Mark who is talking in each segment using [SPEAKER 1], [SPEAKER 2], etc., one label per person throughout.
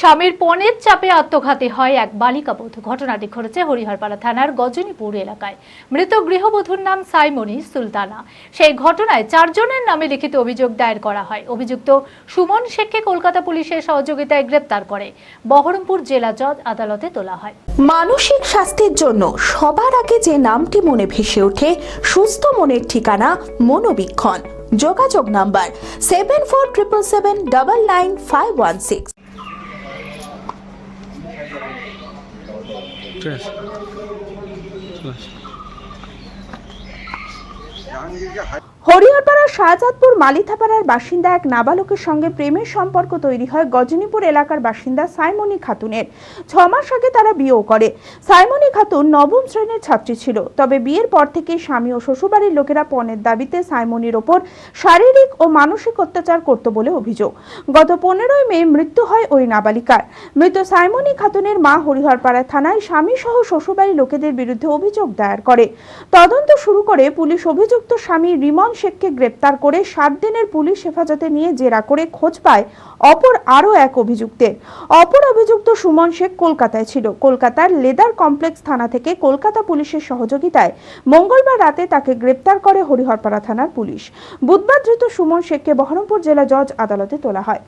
[SPEAKER 1] স্বামীর পণের চাপে আত্মঘাতী হয় এক বালিকা বধূ। ঘটনাটি ঘটেছে হরিহরপাড়া থানার গজনীপুর এলাকায়। মৃত গৃহবধূর নাম সাইমনি সুলতানা। সেই ঘটনায় চারজনের নামে লিখিত অভিযোগ দায়ের করা হয়। অভিযুক্ত সুমন শেখকে কলকাতা পুলিশের সহযোগিতায় গ্রেপ্তার করে। বহরমপুর জেলা জজ আদালতে তোলা হয়।
[SPEAKER 2] মানসিক স্বাস্থ্যের জন্য সবার আগে যে নামটি মনে ভেসে ওঠে, সুস্থ মনের ঠিকানা মনোবীক্ষণ। যোগাযোগ number seven four triple seven double nine five one six
[SPEAKER 3] 这是，这是。然后个还。
[SPEAKER 2] হরিহরপাড়ার Shahzadpur মালিথাপাড়ার বাসিন্দা এক নাবালকের সঙ্গে প্রেমের সম্পর্ক তৈরি হয় গজনীপুর এলাকার বাসিন্দা সাইমনি খাতুনের। ছ মাস আগে তারা বিয়েও করে। সাইমনি খাতুন নবম শ্রেণির ছাত্রী ছিল। তবে বিয়ের পর থেকে স্বামী ও শ্বশুরবাড়ির লোকেরা পণের দাবিতে সাইমনির ওপর শারীরিক ও মানসিক অত্যাচার করত বলে অভিযোগ। গত পনেরোই মে মৃত্যু হয় ওই নাবালিকার। মৃত সাইমনি খাতুনের মা হরিহরপাড়া থানায় স্বামী সহ শ্বশুরবাড়ির লোকেদের বিরুদ্ধে অভিযোগ দায়ের করে। তদন্ত শুরু করে পুলিশ অভিযুক্ত স্বামী রিমন শেখকে গ্রেপ্তার করে সাত দিনের পুলিশ হেফাজতে নিয়ে জেরা করে খোঁজ পায় অপর আরও এক অভিযুক্তের। অপর অভিযুক্ত সুমন শেখ কলকাতায় ছিল। কলকাতার লেদার কমপ্লেক্স থানা থেকে কলকাতা পুলিশের সহযোগিতায় মঙ্গলবার রাতে তাকে গ্রেপ্তার করে হরিহরপাড়া থানার পুলিশ। বুধবার ধৃত সুমন শেখকে বহরমপুর জেলা জজ আদালতে তোলা হয়।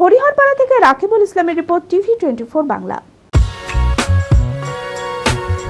[SPEAKER 2] হরিহরপাড়া থেকে রাকিবুল ইসলামের report TV twenty Bangla.